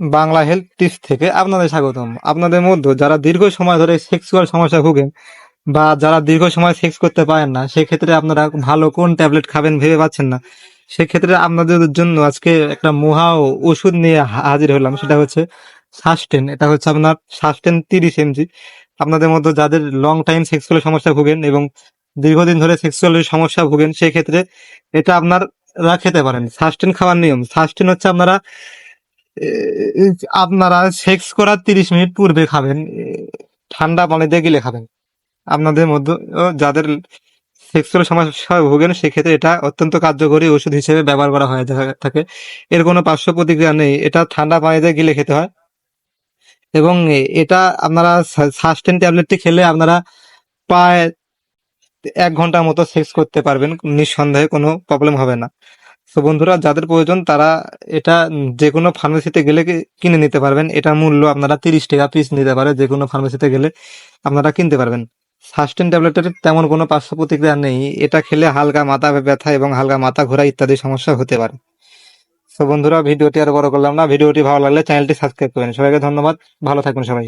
Bangla health tips থেকে আপনাদের স্বাগতম। আপনাদের মধ্যে যারা দীর্ঘ সময় ধরে সেক্সুয়াল সমস্যা ভুগেন বা যারা দীর্ঘ সময় সেক্স করতে পারেন না, সেক্ষেত্রে আপনারা ভালো কোন ট্যাবলেট খাবেন ভেবে পাচ্ছেন না। সেক্ষেত্রে আপনাদের জন্য আজকে একটা মহা ওষুধ নিয়ে হাজির হলাম, সেটা হচ্ছে সাস্টেন এটা হচ্ছে আপনার সাস্টেন তিরিশ এমজি আপনাদের মধ্যে যাদের লং টাইম সেক্সুয়াল সমস্যা ভুগেন এবং দীর্ঘদিন ধরে সেক্সুয়াল সমস্যা ভুগেন, সেক্ষেত্রে এটা আপনারা খেতে পারেন। সাস্টেন খাওয়ার নিয়ম। সাস্টেন হচ্ছে আপনারা আপনারা সেক্স করার তিরিশ মিনিট পূর্বে খাবেন। ঠান্ডা পানিতে গিলে খাবেন। আপনাদের মধ্যে যাদের সেক্সুয়াল সমস্যায় ভোগেন সেক্ষেত্রে এটা অত্যন্ত কার্যকরী ওষুধ হিসেবে ব্যবহার করা হয়ে থাকে। এর কোনো পার্শ্ব প্রতিক্রিয়া নেই। এটা ঠান্ডা পানিতে গিলে খেতে হয়। এবং এটা আপনারা সাস্টেন ট্যাবলেটটি খেলে আপনারা প্রায় এক ঘণ্টার মতো সেক্স করতে পারবেন। নিঃসন্দেহে কোনো প্রবলেম হবে না। তো বন্ধুরা, যাদের প্রয়োজন তারা এটা যে কোনো ফার্মেসিতে গেলে কিনে নিতে পারবেন। এটা মূল্য আপনারা তিরিশ টাকা পিস নিতে পারে যে কোনো ফার্মেসিতে গেলে আপনারা কিনতে পারবেন। সাস্টেন ট্যাবলেটের তেমন কোনো পার্শ্ব প্রতিক্রিয়া নেই। এটা খেলে হালকা মাথা ব্যথা এবং হালকা মাথা ঘোরা ইত্যাদি সমস্যা হতে পারে। তো বন্ধুরা, ভিডিওটি আর বড় করলাম না। ভিডিওটি ভালো লাগলে চ্যানেলটি সাবস্ক্রাইব করবেন। সবাইকে ধন্যবাদ। ভালো থাকবেন সবাই।